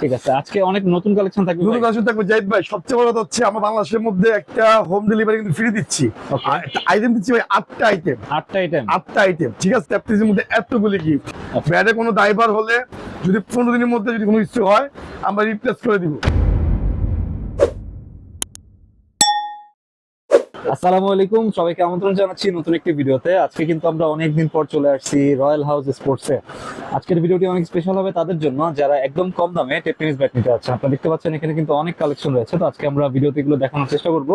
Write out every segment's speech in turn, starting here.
ঠিক আছে আজকে অনেক নতুন কালেকশন থাকবে নতুন কালেকশন থাকবে। জাহিদ ভাই সবচেয়ে বড় কথা হচ্ছে আমরা বাংলাদেশের মধ্যে একটা হোম ডেলিভারি কিন্তু ফ্রি দিচ্ছি। একটা আইটেম দিচ্ছি ভাই আটটা আইটেম আটটা আইটেম আটটা আইটেম ঠিক আছে? ট্যাপটিজের মধ্যে এতগুলি গিফট। ব্যাডে কোনো ড্রাইভার হলে যদি পনেরো দিনের মধ্যে যদি কোনো ইস্যু হয় আমরা রিপ্লেস করে দিব। আসসালামু আলাইকুম সবাইকে আমন্ত্রণ জানাচ্ছি নতুন একটি ভিডিওতে। আজকে কিন্তু আমরা অনেকদিন পর চলে আসছি রয়্যাল হাউস স্পোর্টসে আজকের ভিডিওটি অনেক স্পেশাল হবে তাদের জন্য যারা একদম কম দামে টেপ টেনিস ব্যাট নিতে যাচ্ছে। আপনারা দেখতে পাচ্ছেন এখানে কিন্তু অনেক কালেকশন রয়েছে তো আজকে আমরা ভিডিওতে এগুলো দেখানোর চেষ্টা করব।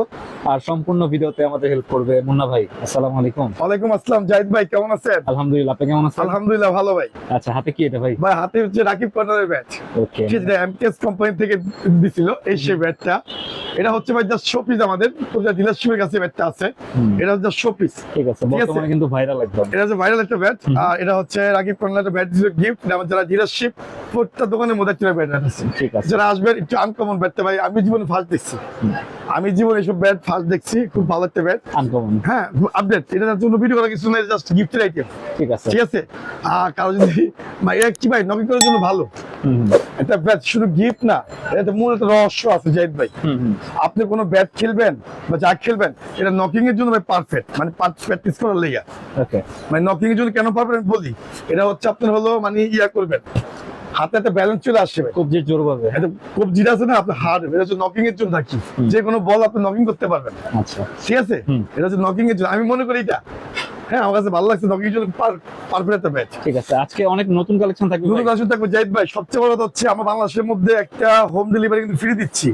আর সম্পূর্ণ ভিডিওতে আমাদের হেল্প করবে মুন্না ভাই। আসসালামু আলাইকুম। ওয়ালাইকুম আসসালাম জাহিদ ভাই কেমন আছেন? আলহামদুলিল্লাহ আপনি কেমন আছেন? আলহামদুলিল্লাহ ভালো ভাই। আচ্ছা হাতে কি এটা ভাই? ভাই হাতে হচ্ছে রাকিব কর্নারের ব্যাট ওকে এমকেএস কোম্পানি থেকে দিছিল এই সেই ব্যাটটা এটা হচ্ছে ভাই জাস্ট শোপিস আমাদের। ডিলারশিপের কাছে ব্যাটটা আছে। এটা হচ্ছে শোপিস ঠিক আছে ঠিক আছে। বর্তমানে কিন্তু ভাইরাল একদম। এটা হচ্ছে ভাইরাল একটা ব্যাট আর এটা হচ্ছে রাকিব একটা ব্যাট দিছিল গিফট আমার যারা ডিলারশিপ প্রত্যেকটা দোকানের মধ্যে একটা ব্যাট আছে। ঠিক আছে। যারা আসবেন একটু আনকমন ব্যাটটা ভাই আমি জীবনে ফার্স্ট দেখছি। আমি জীবনে এসব ব্যাট ফার্স্ট দেখছি খুব ভালো একটা ব্যাট আনকমন হ্যাঁ আপডেট এটা জন্য ভিডিও করা কিছু নাই জাস্ট গিফটের আইটেম ঠিক আছে। ঠিক আছে? আর কারও যদি ভাই এটা কি ভাই নকি করার জন্য ভালো? হুম, ব্যাট শুধু গিফট না এটা মূল একটা রহস্য আছে জাহিদ ভাই। আপনি কোনো ব্যাট খেলবেন বা যা খেলবেন এটা নকিং এর জন্য ভাই পারফেক্ট মানে প্র্যাকটিস করার লেগা। ওকে মানে নকিং এর জন্য কেন পারবেন আমি বলি? এটা হচ্ছে আপনার হলো মানে ইয়া করবেন। হাতে একটা ব্যালেন্স চলে আসছে কবজি জোর পাবে। কবজিটা আছে না আপনার হার্ড এটা হচ্ছে নকিং এর জন্য হুম। যে কোনো বল আপনি নকিং করতে পারবেন। আচ্ছা। ঠিক আছে? এটা হচ্ছে নকিং এর জন্য। আমি মনে করি এটা হ্যাঁ আমার কাছে ভালো লাগছে জন্য পারফেক্ট একটা ঠিক আছে আজকে অনেক নতুন কালেকশন থাকবে নতুন। আসলে থাকবে। জাহিদ ভাই সবচেয়ে বড় কথা হচ্ছে আমরা বাংলাদেশের মধ্যে একটা হোম ডেলিভারি কিন্তু ফ্রি দিচ্ছি।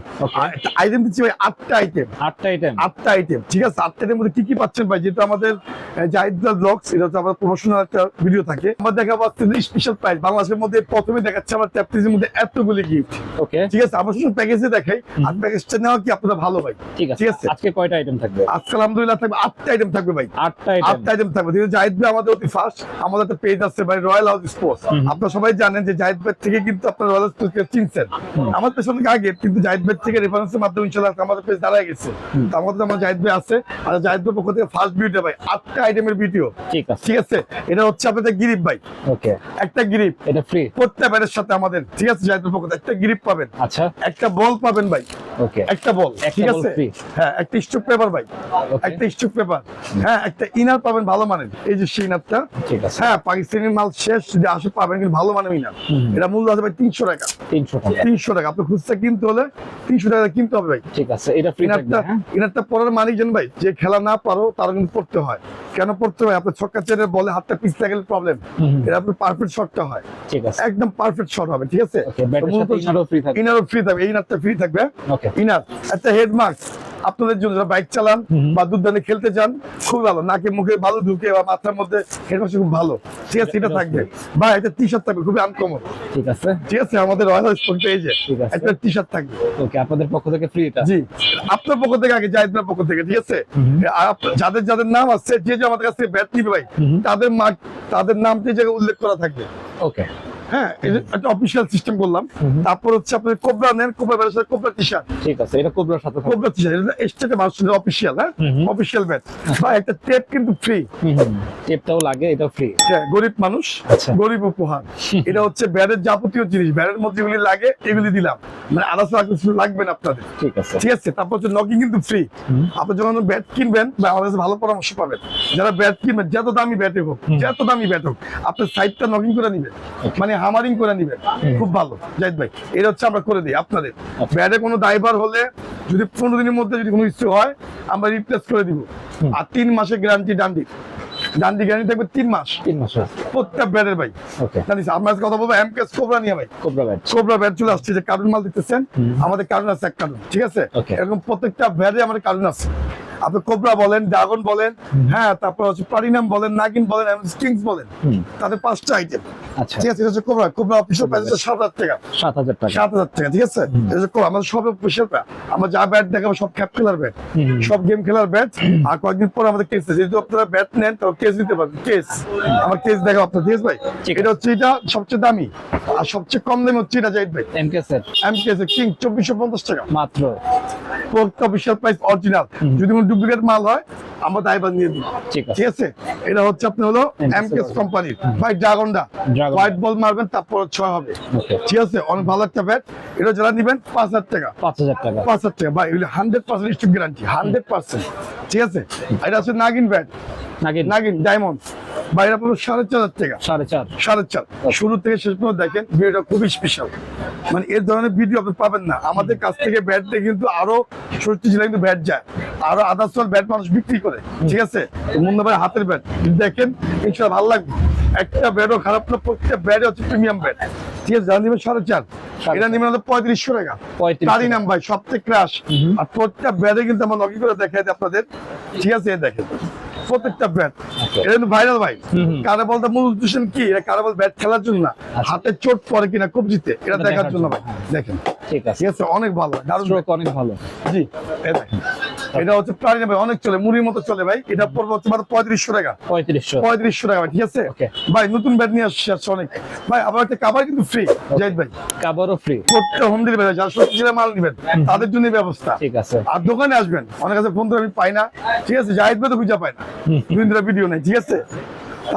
একটা আইটেম দিচ্ছি ভাই আটটা আইটেম আটটা আইটেম আটটা আইটেম ঠিক আছে? আটটা আইটেম মধ্যে কি কি পাচ্ছেন ভাই? যেটা আমাদের জাহিদ ব্লগস এটা হচ্ছে আমাদের প্রমোশনাল একটা ভিডিও থাকে। আমরা দেখাবো আজকে স্পেশাল প্রাইস বাংলাদেশের মধ্যে প্রথমে দেখাচ্ছে আমার ট্যাপটিজের মধ্যে এতগুলি গিফট ওকে ঠিক আছে? আমরা শুধু প্যাকেজে দেখাই। আর প্যাকেজটা নেওয়া কি আপনারা ভালো ভাই? ঠিক আছে। ঠিক আছে। আজকে কয়টা আইটেম থাকবে? আজকে আলহামদুলিল্লাহ থাকবে আটটা আইটেম থাকবে ভাই। আটটা আইটেম আটটা আইটেম থাকবে। কিন্তু জাহিদ ভাই আমাদের অতি ফার্স্ট আমাদের একটা পেজ আছে ভাই রয়্যাল হাউস স্পোর্টস আপনারা সবাই জানেন যে জাহিদ ভাই থেকে কিন্তু আপনার রয়্যাল হাউস চিনছেন। আমার পেছন আগে কিন্তু জাহিদ ভাই থেকে রেফারেন্সের মাধ্যমে ইনশাল্লাহ আমাদের পেজ দাঁড়ায় গেছে। তো আমাদের আমার জাহিদ ভাই আছে আর জাহিদ ভাই পক্ষ থেকে ফার্স্ট ভিডিও ভাই আটটা আইটেমের ভিডিও ঠিক আছে। ঠিক আছে? এটা হচ্ছে আপনাদের গিরিপ ভাই। ওকে একটা গিরিপ। এটা ফ্রি প্রত্যেক ব্যাটের সাথে আমাদের। ঠিক আছে জাহিদ ভাই পক্ষ থেকে একটা গিরিপ পাবেন। আচ্ছা। একটা বল পাবেন ভাই। ওকে একটা বল ঠিক আছে? হ্যাঁ একটা স্টুক পেপার ভাই। একটা স্টুক পেপার হ্যাঁ একটা ইনার পাবেন ভালো মানের। এই যে আছে। হ্যাঁ পাকিস্তানের মাল শেষ যদি আসে পাবেন কিন্তু ভালো মানের মিনার। এটা মূল্য আছে ভাই তিনশো টাকা। তিনশো টাকা। তিনশো টাকা। আপনি খুচরা কিনতে হলে তিনশো টাকা কিনতে হবে ভাই। ঠিক আছে এটা ইনারটা হ্যাঁ? ইনারটা পরার মালিক জান ভাই যে খেলা না পারো তারা কিন্তু পড়তে হয়। কেন পড়তে হয়? আপনার ছক্কা চেরে বলে হাতটা পিছলে গেলে প্রবলেম। এটা আপনার পারফেক্ট শটটা হয়। ঠিক আছে। একদম পারফেক্ট শট হবে ঠিক আছে? ইনারও ফ্রি থাকবে। ইনারটা ফ্রি থাকবে ওকে ইনার একটা হেড মাস্ক আপনাদের জন্য যারা বাইক চালান বা দুধদানে খেলতে চান খুব ভালো। নাকে মুখে ভালো ঢুকে বা মাথার মধ্যে হেড মাস্ক খুব ভালো। ঠিক আছে এটা থাকবে। বা একটা টি শার্ট থাকবে খুবই আনকমন ঠিক আছে। ঠিক আছে আমাদের রয়্যাল স্পোর্ট পেজে। একটা টি শার্ট থাকবে। ওকে আপনাদের পক্ষ থেকে ফ্রি এটা? জি। আপনার পক্ষ থেকে আগে জাহিদ পক্ষ থেকে ঠিক আছে? আর যাদের যাদের নাম আছে যে যে আমাদের কাছ থেকে ব্যাট নিবে ভাই। তাদের মা তাদের নামটি জায়গায় উল্লেখ করা থাকবে। ওকে হ্যাঁ একটা অফিসিয়াল সিস্টেম করলাম তারপর হচ্ছে আপনার কোবরা নেন কোবরা ব্যাটের সাথে কোবরা টি শার্ট ঠিক আছে এটা কোবরার সাথে কোবরা টি শার্ট এটা স্টেটে মানুষের অফিসিয়াল হ্যাঁ। অফিসিয়াল ব্যাট বা একটা টেপ কিন্তু ফ্রি। টেপটাও লাগে এটাও ফ্রি গরিব মানুষ আচ্ছা। গরিব উপহার। এটা হচ্ছে ব্যাটের যাবতীয় জিনিস। ব্যাটের মধ্যে যেগুলি লাগে এগুলি দিলাম। মানে আর লাগবে না আপনাদের। ঠিক আছে। ঠিক আছে তারপর হচ্ছে নকিং কিন্তু ফ্রি আপনি যখন ব্যাট কিনবেন বা আমাদের কাছে ভালো পরামর্শ পাবেন যারা ব্যাট কিনবেন যত দামি ব্যাটে হোক যত দামি ব্যাট হোক আপনার সাইডটা নকিং করে নিবেন মানে হামারিং করে নিবেন। খুব ভালো। জাহিদ ভাই এটা হচ্ছে আমরা করে দিই আপনাদের। আচ্ছা। ব্যাটে কোনো ড্রাইভার হলে যদি পনেরো দিনের মধ্যে যদি কোনো ইস্যু হয় আমরা রিপ্লেস করে দিব। আর তিন মাসের গ্যারান্টি ডান্ডি। ডান্ডি গ্যারান্টি থাকবে তিন মাস। তিন মাস প্রত্যেক ব্যাটের ভাই। জানিস কাছে কথা বলব এমকেস কোবরা নিয়ে ভাই। কোবরা ব্যাট কোবরা ব্যাট চলে আসছে যে কার্টুন মাল দিতেছেন। আমাদের কার্টুন আছে এক কার্টুন ঠিক আছে? এরকম প্রত্যেকটা ব্যাটে আমাদের কার্টুন আছে। আপনি কোবরা বলেন ড্রাগন বলেন হ্যাঁ তারপর হচ্ছে প্লাটিনাম বলেন নাগিন বলেন কিংস বলেন তাদের পাঁচটা আইটেম আচ্ছা। ঠিক আছে এটা হচ্ছে কোবরা। কোবরা অফিসিয়াল প্রাইস হচ্ছে সাত হাজার টাকা। সাত হাজার টাকা। সাত হাজার টাকা ঠিক আছে? এটা হচ্ছে কোবরা। আমাদের সব অফিসিয়াল আমরা যা ব্যাট দেখাবো সব ক্যাপ খেলার ব্যাট। সব গেম খেলার ব্যাট আর কয়েকদিন পর আমাদের কেস যেহেতু আপনারা ব্যাট নেন তো কেস দিতে পারবেন। কেস আমার কেস দেখাবো আপনার ঠিক আছে ভাই? এটা হচ্ছে এটা সবচেয়ে দামি। আর সবচেয়ে কম দামি হচ্ছে এটা জাহিদ ভাই। MK set M case king চব্বিশশো পঞ্চাশ টাকা। মাত্র। অফিসিয়াল প্রাইস অরিজিনাল যদি কোনো ডুপ্লিকেট মাল হয় আমরা দায়ভার নিয়ে দিই ঠিক আছে। এটা হচ্ছে আপনি হলো এমকেস কোম্পানির ভাই ড্রাগনটা হোয়াইট বল মারবেন তারপর ছয় হবে। ঠিক আছে? অনেক ভালো একটা ব্যাট এটা যারা নেবেন পাঁচ হাজার টাকা। পাঁচ হাজার টাকা। পাঁচ হাজার টাকা। ভাই hundred percent guarantee hundred percent ঠিক আছে? এটা হচ্ছে নাগিন ব্যাট নাকি নাগিন ডায়মন্ড পুরো সাড়ে চার হাজার টাকা। সাড়ে চার। সাড়ে চার। শুরু থেকে শেষ পর্যন্ত দেখেন ভিডিওটা খুবই স্পেশাল মানে এর ধরনের ভিডিও আপনি পাবেন না। আমাদের কাছ থেকে ব্যাট দিয়ে কিন্তু আরও জেলায় কিন্তু ব্যাট যায়। আরও আদার্স ব্যাট মানুষ বিক্রি করে। ঠিক আছে? মুন্না ভাই হাতের ব্যাট দেখেন ইনশাল্লাহ ভালো লাগবে। একটা ব্যাটও খারাপ না প্রত্যেকটা ব্যাট হচ্ছে প্রিমিয়াম ব্যাট ঠিক আছে? যারা নেবেন সাড়ে চার। এটা নেবেন হলো পঁয়ত্রিশশো টাকা। পঁয়ত্রিশ তারই নাম ভাই সব থেকে ক্রাশ আর প্রত্যেকটা ব্যাটে কিন্তু আমরা লগি করে দেখাই আপনাদের। ঠিক আছে? দেখেন। প্রত্যেকটা ব্যাট এটা কিন্তু ভাইরাল ভাই। কারা বলতে মূল উদ্দেশ্য কি? এটা কারা বল ব্যাট খেলার জন্য না। হাতে চোট পরে কিনা কবজিতে জিতে এটা দেখার জন্য ভাই। দেখেন। ঠিক আছে। অনেক ভালো দারুণ অনেক ভালো। জি এটা হচ্ছে প্রাণী ভাই অনেক চলে মুড়ির মতো চলে ভাই। এটা পড়বে হচ্ছে মাত্র পঁয়ত্রিশশো টাকা। পঁয়ত্রিশশো। পঁয়ত্রিশশো টাকা ভাই ঠিক আছে? ভাই নতুন ব্যাট নিয়ে আসছে আসছে অনেক। ভাই আবার একটা কাবার কিন্তু ফ্রি জাহিদ ভাই। কাবারও ফ্রি প্রত্যেক হোম ডেলিভারি যারা সত্যি জেলা মাল নেবেন তাদের জন্য ব্যবস্থা। ঠিক আছে। আর দোকানে আসবেন অনেক কাছে ফোন করে আমি পাই না। ঠিক আছে জাহিদ ভাই তো খুঁজে পাই না। হুম। দুই দিন ভিডিও নেই ঠিক আছে?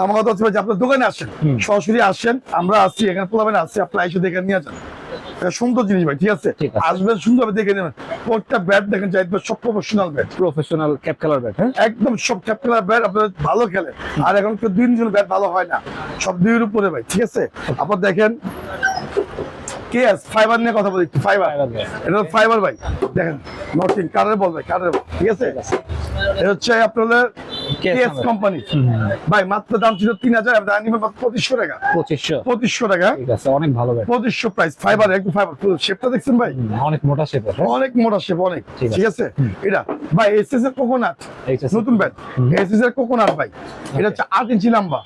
আমার কথা হচ্ছে আপনার দোকানে আসেন সরাসরি আসেন আমরা আসছি এখানে পোলাবেন আসছি আপনার এসে দেখে নিয়ে যান। সুন্দর জিনিস ভাই ঠিক আছে। আসবেন সুন্দরভাবে দেখে নেবেন। প্রত্যেকটা ব্যাট দেখেন জাহিদ ভাই সব professional bat professional cap colour bat হ্যাঁ? একদম সব ক্যাপ্টেনার ব্যাট আপনার ভালো খেলে আর এখন তো দুই জন ব্যাট ভালো হয় না। সব দুইয়ের উপরে ভাই ঠিক আছে? আপনার দেখেন কে এস ফাইবার নিয়ে কথা বলি ফাইবার এটা ফাইবার ভাই। দেখেন নটিং কারের বল ভাই কারের ঠিক আছে? এটা হচ্ছে KS কেএস কোম্পানি হুম। ভাই মাত্র দাম ছিল তিন হাজার আমি দাম টাকা। পঁচিশশো। পঁচিশশো টাকা। ঠিক আছে অনেক ভালো ব্যাট পঁচিশশো প্রাইস ফাইবার একটু ফাইবার শেপটা দেখছেন ভাই? অনেক মোটা হ্যাঁ অনেক মোটা শেপ অনেক। ঠিক আছে। এটা ভাই এসএস এর কোকোনাট নতুন ব্যাট এসএস এর কোকোনাট ভাই। এটা হচ্ছে আট ইঞ্চি লম্বা।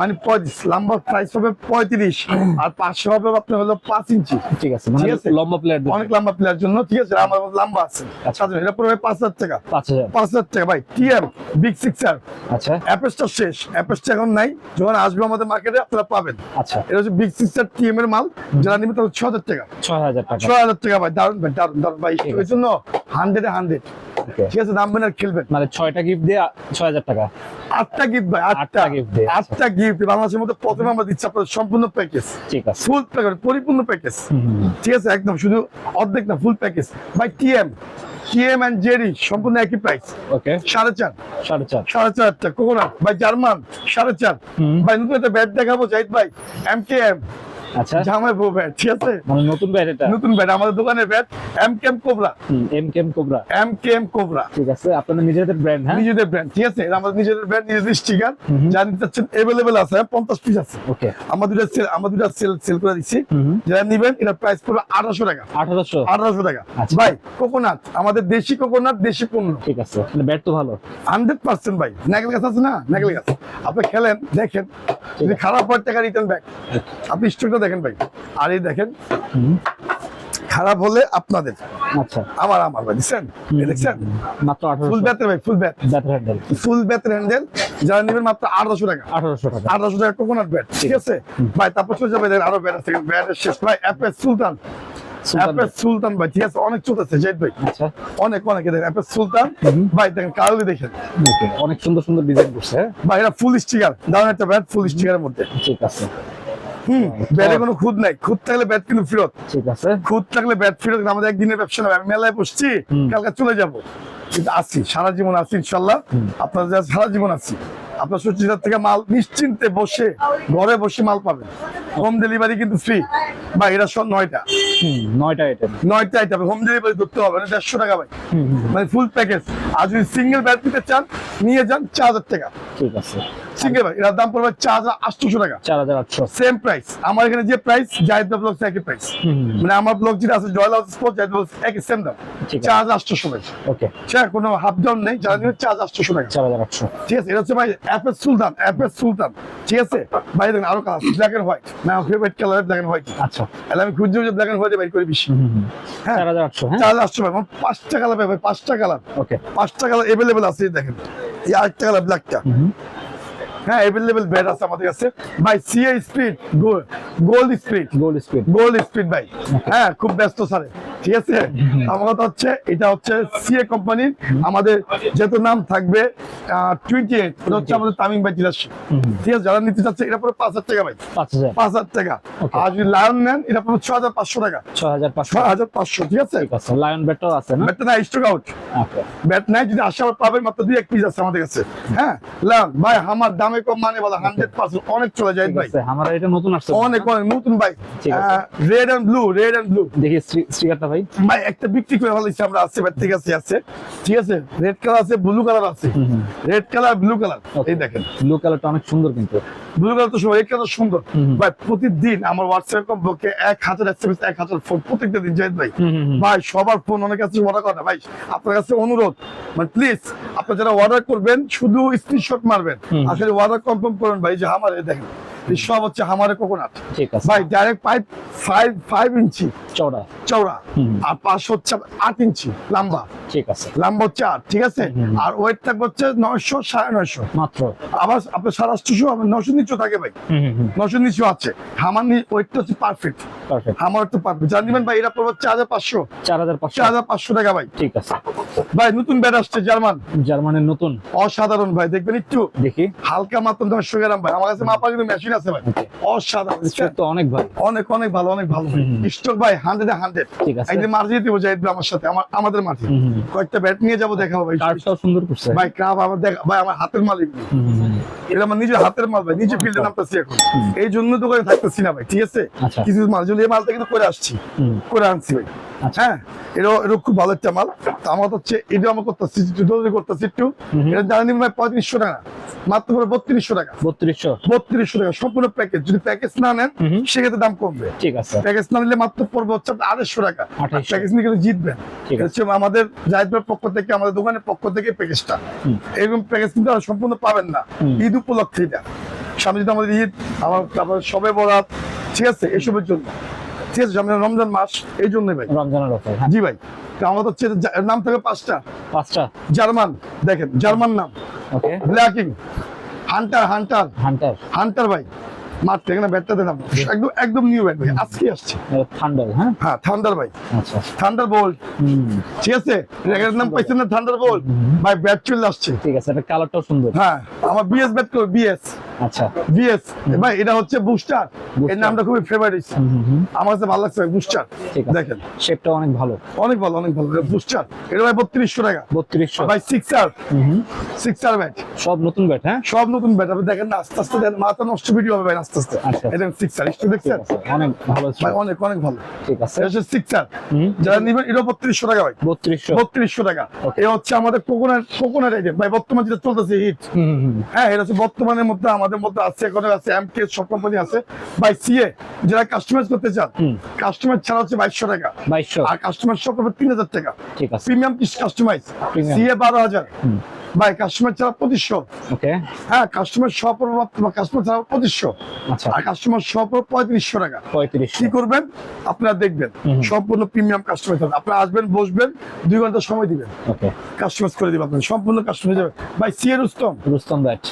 মানে পঁয়ত্রিশ লম্বা প্রাইস হবে পঁয়ত্রিশ। আর পাঁচশো হবে আপনার হলো পাঁচ ইঞ্চি। ঠিক আছে মানে ঠিক আছে। লম্বা প্লেয়ার অনেক লম্বা প্লেয়ার জন্য ঠিক আছে? আমার লম্বা আছে। আচ্ছা। এটা পাঁচ হাজার টাকা। পাঁচ হাজার। পাঁচ হাজার টাকা ভাই। টিএম বিগ সিক্সার আচ্ছা। অ্যাপেসটা শেষ। এখন নাই। যখন আসবে আমাদের মার্কেটে আপনারা পাবেন। আচ্ছা। এটা হচ্ছে বিগ টিএম এর মাল। যারা নিবে তাদের ছ হাজার টাকা। ছয় হাজার টাকা। ছয় হাজার টাকা ভাই। দারুণ ভাই দারুণ দারুণ ভাই। জন্য হান্ড্রেডে হান্ড্রেড ঠিক আছে নামবেন আর খেলবেন। মানে ছয়টা গিফট দিয়ে ছয় হাজার টাকা। আটটা গিফট ভাই আটটা। আচ্ছা। আটটা গিফট বাংলাদেশের মধ্যে প্রথমে আমরা দিচ্ছি আপনাদের সম্পূর্ণ প্যাকেজ ঠিক আছে। ফুল প্যাকেজ পরিপূর্ণ প্যাকেজ। ঠিক আছে একদম শুধু অর্ধেক না ফুল প্যাকেজ ভাই টিএম টিএম এন্ড জেরি সম্পূর্ণ একই প্রাইস ওকে সাড়ে চার। সাড়ে চার। সাড়ে চারটা কোকোনাট। ভাই জার্মান। সাড়ে চার। ভাই নতুন একটা ব্যাট দেখাবো জাহিদ ভাই। এম কে এম আচ্ছা। জামাই বউ ব্যাট ঠিক আছে? মানে নতুন ব্যাট এটা? নতুন ব্যাট আমাদের দোকানের ব্যাট এম কোবরা এম কেম কোবরা এম কোবরা ঠিক আছে আপনাদের নিজেদের ব্র্যান্ড হ্যাঁ? নিজেদের ব্র্যান্ড ঠিক আছে? আমাদের নিজেদের ব্র্যান্ড নিজেদের স্টিকার। যা নিতে চাচ্ছেন আছে পঞ্চাশ পিস আছে। ওকে আমরা দুটা সেল আমরা দুটা সেল সেল করে দিচ্ছি। যারা নিবেন এটা প্রাইস পড়বে আঠারোশো টাকা। আঠারোশো? আঠারোশো টাকা। আচ্ছা। ভাই কোকোনাট আমাদের দেশি কোকোনাট দেশি পণ্য। ঠিক আছে মানে ব্যাট তো ভালো। হান্ড্রেড পার্সেন্ট ভাই নাকেল গাছ আছে না? নাকেল গাছ। আপনি খেলেন দেখেন যদি খারাপ হয় টাকা রিটার্ন ব্যাক আপনি স্টকটা দেখেন ভাই। আর এই দেখেন খারাপ হলে আপনাদের। আচ্ছা। আমার আমার ভাই দেখছেন? দেখছেন? মাত্র ফুল ব্যাথের ভাই full bat bat handle full ব্যাটের হ্যান্ডেল যারা নেবেন মাত্র আঠারোশো টাকা। আঠারোশো টাকা। আঠারোশো টাকা কোকোনাট ব্যাট ঠিক আছে? ভাই তারপর চলে যাবে আরও ব্যাট আছে ব্যাটের শেষ। ভাই অ্যাপেস সুলতান সুলতান সুলতান ভাই ঠিক আছে অনেক চলতেছে জেদ ভাই। আচ্ছা। অনেক অনেক দেখেন অ্যাপেস সুলতান। ভাই দেখেন কারোলি দেখেন। অনেক সুন্দর সুন্দর ডিজাইন করছে হ্যাঁ? ভাই এটা ফুল স্টিকার দারুণ একটা ব্যাট ফুল স্টিকারের মধ্যে। ঠিক আছে। ব্যাটে কোনো খুদ নাই খুদ থাকলে ব্যাট কিন্তু ফেরত। ঠিক আছে। খুদ থাকলে ব্যাট ফেরত আমাদের একদিনের ব্যবসা আমি মেলায় বসছি কালকে চলে যাব। কিন্তু আসছি সারা জীবন আসছি ইনশাল্লাহ আপনার সারা জীবন আসছি আপনার সচিতার থেকে মাল নিশ্চিন্তে বসে ঘরে বসে মাল পাবেন। হোম ডেলিভারি কিন্তু ফ্রি বা এটা সব নয়টা। নয়টা আইটেম নয়টা আইটেম হোম ডেলিভারি করতে হবে না দেড়শো টাকা ভাই। মানে ফুল প্যাকেজ আর যদি সিঙ্গেল ব্যাট নিতে চান নিয়ে যান চার হাজার টাকা। ঠিক আছে। সিঙ্গেল ব্যাট এটার দাম পড়বে চার হাজার আটশোশো টাকা। চার হাজার আটশো। সেম প্রাইস আমার এখানে যে প্রাইস জাহিদ ব্লগ একই প্রাইস মানে আমার ব্লগ যেটা আছে স্পোর্ট জাহিদ ব্লগ একই সেম দাম। চার হাজার আটশোশো ওকে ঠিক কোনো হাফ ডাউন নেই যারা নেবে চার হাজার আটশোশো টাকা। চার হাজার আটশো। ঠিক আছে এটা হচ্ছে ভাই অ্যাপেস সুলতান অ্যাপেস সুলতান ঠিক আছে? ভাই দেখেন আরও কালার ব্ল্যাক এন্ড হোয়াইট না favourite colour black and white আচ্ছা। তাহলে আমি ব্ল্যাক এন্ড হোয়াইট করি বেশি। হ্যাঁ? চার হাজার আটশো হ্যাঁ? চার হাজার আটশো ভাই আমার পাঁচটা কালার ভাই পাঁচটা কালার ওকে পাঁচটা কালার এভেলেবেল আছে দেখেন। এই আরেকটা কালার ব্ল্যাকটা হ্যাঁ এভেলেবেল ব্যাট আছে আমাদের কাছে। ভাই CA speed gold speed gold speed gold speed ভাই। হ্যাঁ খুব ব্যস্ত স্যারে ঠিক আছে? আমার কথা হচ্ছে এটা হচ্ছে সিএ কোম্পানির আমাদের যেহেতু নাম থাকবে টোয়েন্টি এইট হচ্ছে আমাদের তামিম ভাই ঠিক আছে যারা নিতে চাচ্ছে এটা পরে পাঁচ হাজার টাকা ভাই। পাঁচ হাজার। টাকা। আর যদি লায়ন নেন এটা পরে ছ হাজার পাঁচশো টাকা। ছয় হাজার পাঁচশো। ঠিক আছে? লায়ন ব্যাটটাও আছে না? ব্যাটটা না স্টক আউট ব্যাট নাই যদি আসে আবার পাবেন মাত্র দুই এক পিস আছে আমাদের কাছে। হ্যাঁ? লায়ন ভাই আমার দামে কম মানে বলা হান্ড্রেড পার্সেন্ট অনেক চলে যায় ভাই। আমার এটা নতুন আসছে। অনেক অনেক নতুন ভাই। Red and blue red and blue দেখি স্টিকারটা ভাই। ভাই একটা বিক্রি করে ভালো আমরা আছে ব্যাট থেকে আছে আছে। ঠিক আছে রেড কালার আছে ব্লু কালার আছে। রেড কালার ব্লু কালার এই দেখেন। ব্লু কালারটা অনেক সুন্দর কিন্তু। ব্লু কালার তো সময় রেড কালার সুন্দর। ভাই প্রতিদিন আমার হোয়াটসঅ্যাপ কমপক্ষে এক হাজার এসএমএস এক হাজার ফোন প্রত্যেকটা দিন জাহিদ ভাই। ভাই সবার ফোন অনেক কাছে বড় কথা ভাই আপনার কাছে অনুরোধ মানে প্লিজ আপনারা যারা অর্ডার করবেন শুধু স্ক্রিনশট মারবেন। আসলে অর্ডার কনফার্ম করুন ভাই যে আমার এই দেখেন। সব হচ্ছে আমারে কোকোনাট ঠিক আছে। ভাই direct pipe five five inch. চওড়া। চওড়া। আর পাশ হচ্ছে আট ইঞ্চি লম্বা। ঠিক আছে। লম্বা হচ্ছে আট ঠিক আছে? আর ওয়েট থাকবে হচ্ছে নয়শো সাড়ে নয়শো। মাত্র। আবার আপনার সাড়ে আটশোশো আমার নশো নিচু থাকে ভাই। নশো নিচু আছে। আমার ওয়েটটা হচ্ছে পারফেক্ট পারফেক্ট আমার তো পারফেক্ট জান দিবেন ভাই এটা পড়বে চার হাজার পাঁচশো। চার হাজার পাঁচশো। চার হাজার পাঁচশো টাকা ভাই। ঠিক আছে। ভাই নতুন ব্যাট আসছে জার্মান। জার্মানের নতুন। অসাধারণ ভাই দেখবেন একটু? দেখি। হালকা মাত্র নশো গ্রাম ভাই। আমার কাছে মাপার কিন্তু মেশিন আছে ভাই। অসাধারণ তো অনেক ভাই অনেক অনেক ভালো অনেক ভালো স্টক ভাই হান্ড্রেড হান্ড্রেড ঠিক আছে। একদিন মার্জি দিব ভাই আমার সাথে। আমার আমাদের মাঠে। কয়েকটা ব্যাট নিয়ে যাব দেখাবো ভাই। কার্ডটাও সুন্দর করছে। ভাই ক্রাব আমার দেখ ভাই আমার হাতের মালিক। এটা আমার নিজের হাতের মাল ভাই। নিজে ফিল্ডে নামতেছি এখন। এই জন্য করে থাকতেছি না ভাই ঠিক আছে? আচ্ছা। কিছু মাল এই মালটা কিন্তু করে আসছি। করে আনছি ভাই। আচ্ছা। হ্যাঁ এটাও এটা খুব ভালো একটা মাল। আমার হচ্ছে এটা আমার করতেছি করতেছি একটু। এটা ভাই পঁয়ত্রিশশো টাকা। মাত্র বত্রিশশো টাকা। বত্রিশশো। বত্রিশশো টাকা সম্পূর্ণ প্যাকেজ যদি প্যাকেজ না নেন সেক্ষেত্রে দাম কমবে। ঠিক আছে। প্যাকেজ না নিলে মাত্র পড়বে হচ্ছে আড়াইশো টাকা। প্যাকেজ নিয়ে কিন্তু জিতবেন। হচ্ছে আমাদের জাহিদের পক্ষ থেকে আমাদের দোকানের পক্ষ থেকে প্যাকেজটা এরকম প্যাকেজ কিন্তু সম্পূর্ণ পাবেন না। ঈদ উপলক্ষে এটা। সামনে যদি আমাদের ঈদ আমার তারপর সবে বরাত। ঠিক আছে এসবের জন্য। ঠিক আছে সামনে রমজান মাস এই জন্যই ভাই। রমজানের অফার হ্যাঁ। জি ভাই তো আমাদের হচ্ছে নাম থাকে পাঁচটা। পাঁচটা। জার্মান দেখেন জার্মান নাম। Okay. ব্ল্যাকিং। Hunter hunter. Hunter. Hunter ভাই ব্যাটটা একদম একদম নিউ ব্যাট ভাই আজকে আসছে। থান্ডার হ্যাঁ? হ্যাঁ থান্ডার ভাই। আচ্ছা। থান্ডার বোল্ট ঠিক আছে? এটার নাম পাইছেন না থান্ডার বোল্ট ভাই ব্যাট চলে আসছে। ঠিক আছে এটা কালারটাও সুন্দর। হ্যাঁ আমার বিএস ব্যাট করবে বিএস আচ্ছা। বিএস ভাই এটা হচ্ছে বুস্টার। এর নামটা খুবই ফেভারিট হয়েছে হুম, হুম, হুম, আমার কাছে ভালো লাগছে বুস্টার। দেখেন। শেপটা অনেক ভালো। অনেক ভালো অনেক ভালো। বুস্টার। এটা ভাই বত্রিশশো টাকা। বত্রিশশো। ভাই সিক্সার হুম, হুম। সিক্সার ব্যাট সব নতুন ব্যাট হ্যাঁ? সব নতুন ব্যাট আপনি দেখেন না আস্তে আস্তে দেন মাথা নষ্ট ভিডিও হবে ভাই আস্তে আস্তে। এটা সিক্সার একটু দেখছেন? অনেক ভালো ভাই অনেক অনেক ভালো। ঠিক আছে। এটা হচ্ছে সিক্সার যারা নিবেন এটা টাকা ভাই। টাকা। এটা হচ্ছে আমাদের কোকোনাট কোকোনাট আইটেম ভাই বর্তমান যেটা চলতেছে হিট। হ্যাঁ এটা হচ্ছে বর্তমানের মধ্যে আমাদের মধ্যে আছে এখন আছে এমকে সব কোম্পানি আছে। বাই সিএ যারা কাস্টমাইজ করতে চান। কাস্টমার ছাড়া হচ্ছে বাইশশো টাকা। বাইশশো। আর কাস্টমার সব হবে তিন হাজার টাকা। ঠিক আছে। Premium customise. সিএ বারো হাজার। ভাই কাস্টমার ছাড়া পঁচিশশো। হ্যাঁ কাস্টমার কাস্টমার ছাড়া পঁচিশশো। আচ্ছা। আর কাস্টমার পঁয়ত্রিশশো টাকা। পঁয়ত্রিশশো। কি করবেন? আপনারা দেখবেন। সম্পূর্ণ প্রিমিয়াম কাস্টমার থাকবে। আপনারা আসবেন বসবেন দুই ঘণ্টা সময় দিবেন। ওকে। কাস্টমাইজ করে দিবেন আপনার সম্পূর্ণ কাস্টমাইজ ভাই সিএ রুস্তম রুস্তম ব্যাট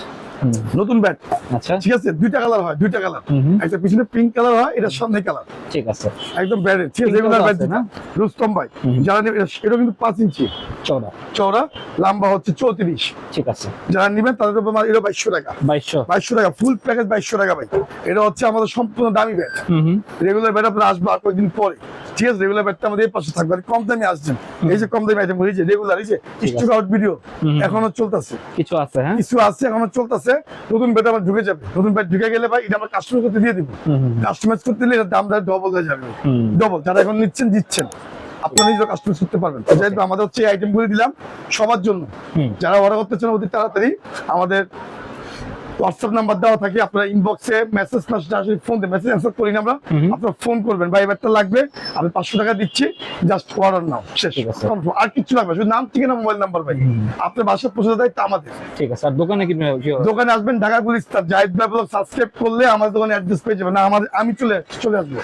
নতুন ব্যাট। আচ্ছা। ঠিক আছে দুইটা কালার হয় দুইটা কালার। একটা পিছনে পিঙ্ক কালার হয় এটা সামনে কালার। ঠিক আছে। একদম ব্যাডের ঠিক আছে রেগুলার ব্যাট না? রুস্তম ভাই যারা নেবে এটা কিন্তু পাঁচ ইঞ্চি। চৌড়া চওড়া লম্বা হচ্ছে চৌত্রিশ। ঠিক আছে। যারা নেবেন তাদের উপর এটা বাইশশো টাকা। বাইশশো। বাইশশো টাকা ফুল প্যাকেজ বাইশশো টাকা ভাই। এটা হচ্ছে আমাদের সম্পূর্ণ দামি ব্যাট। রেগুলার ব্যাট আপনার আসবে আর কয়েকদিন পরে। ঠিক আছে রেগুলার ব্যাটটা আমাদের এই পাশে থাকবে। কম দামে আসছেন। এই যে কম দামি আইটেম যে রেগুলার এই যে স্টক আউট ভিডিও এখনও চলতেছে। কিছু আছে হ্যাঁ? কিছু আছে এখনও চলতেছে। নতুন ব্যাট আমার ঢুকে যাবে। নতুন ব্যাট ঢুকে গেলে ভাই এটা আমার কাস্টমার করতে দিয়ে দিব। কাস্টমাইজ করতে দিলে দাম দামটা ডবল হয়ে যাবে। ডবল যারা এখন নিচ্ছেন দিচ্ছেন। আপনারা নিজের কাস্টমাইজ করতে পারবেন। যেহেতু আমাদের হচ্ছে এই আইটেম গুলি দিলাম সবার জন্য। যারা অর্ডার করতে চান অতি তাড়াতাড়ি আমাদের হোয়াটসঅ্যাপ নাম্বার দেওয়া থাকে আপনারা ইনবক্সে মেসেজ আসলে ফোন দিয়ে মেসেজ অ্যান্সার করি না আমরা। আপনারা ফোন করবেন ভাই ব্যাটটা লাগবে আমি পাঁচশো টাকা দিচ্ছি জাস্ট অর্ডার নাও শেষ আর কিছু লাগবে শুধু নাম ঠিকানা মোবাইল নাম্বার ভাই। আপনার বাসায় পৌঁছে দায়িত্ব আমাদের। ঠিক আছে আর দোকানে কি দোকানে আসবেন ঢাকা গুলিস্তান জাহিদ ভাই ব্লগ সাবস্ক্রাইব করলে আমাদের দোকানে অ্যাড্রেস পেয়ে যাবেন। না আমার আমি চলে চলে আসব।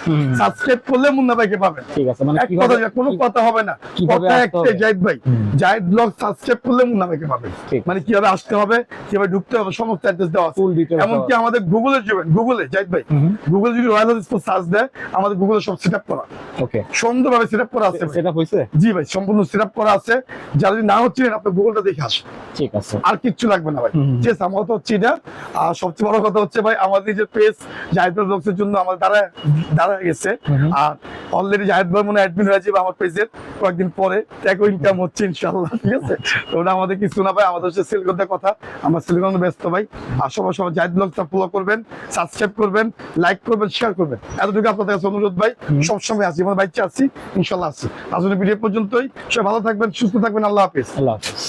সাবস্ক্রাইব করলে মুন্না ভাইকে পাবেন। ঠিক আছে মানে কথা কোনো কথা হবে না। কথা একটাই জাহিদ ভাই। জাহিদ ব্লগ সাবস্ক্রাইব করলে মুন্না ভাইকে পাবেন। মানে কীভাবে আসতে হবে কীভাবে ঢুকতে হবে সমস্ত অ্যাড্রেস দেওয়া দেওয়া আছে এমনকি আমাদের গুগলে যাবেন। গুগলে জাহিদ ভাই গুগল যদি রয়্যাল স্পোর্টস সার্চ দেয় আমাদের গুগলে সব সেট আপ করা। ওকে সুন্দরভাবে সেট আপ করা আছে। সেটা হইছে জি ভাই সম্পূর্ণ সেট আপ করা আছে। যারা যদি না হচ্ছিলেন আপনি গুগলটা দেখে আসেন। ঠিক আছে। আর কিচ্ছু লাগবে না ভাই। আমার হচ্ছে এটা আর সবচেয়ে বড় কথা হচ্ছে ভাই আমাদের যে পেজ জন্য আমার দ্বারা দ্বারা গেছে। আর অলরেডি জাহিদ ভাই মনে অ্যাডমিন হয়ে আমার পেজের কয়েকদিন পরে। ইনকাম হচ্ছে ইনশাল্লাহ ঠিক আছে? তো ওটা আমাদের কিছু না ভাই আমাদের হচ্ছে সেল করতে কথা। আমরা সেল ব্যস্ত ভাই। আর সবাই সবাই জাহিদ ব্লগটা ফলো করবেন সাবস্ক্রাইব করবেন লাইক করবেন শেয়ার করবেন। এতটুকু আপনাদের কাছে অনুরোধ ভাই সবসময় আছি আমার বাইচ্ছে আছি ইনশাল্লাহ আছি। আজকের ভিডিও পর্যন্তই সবাই ভালো থাকবেন সুস্থ থাকবেন আল্লাহ হাফিজ। আল্লাহ হাফেজ।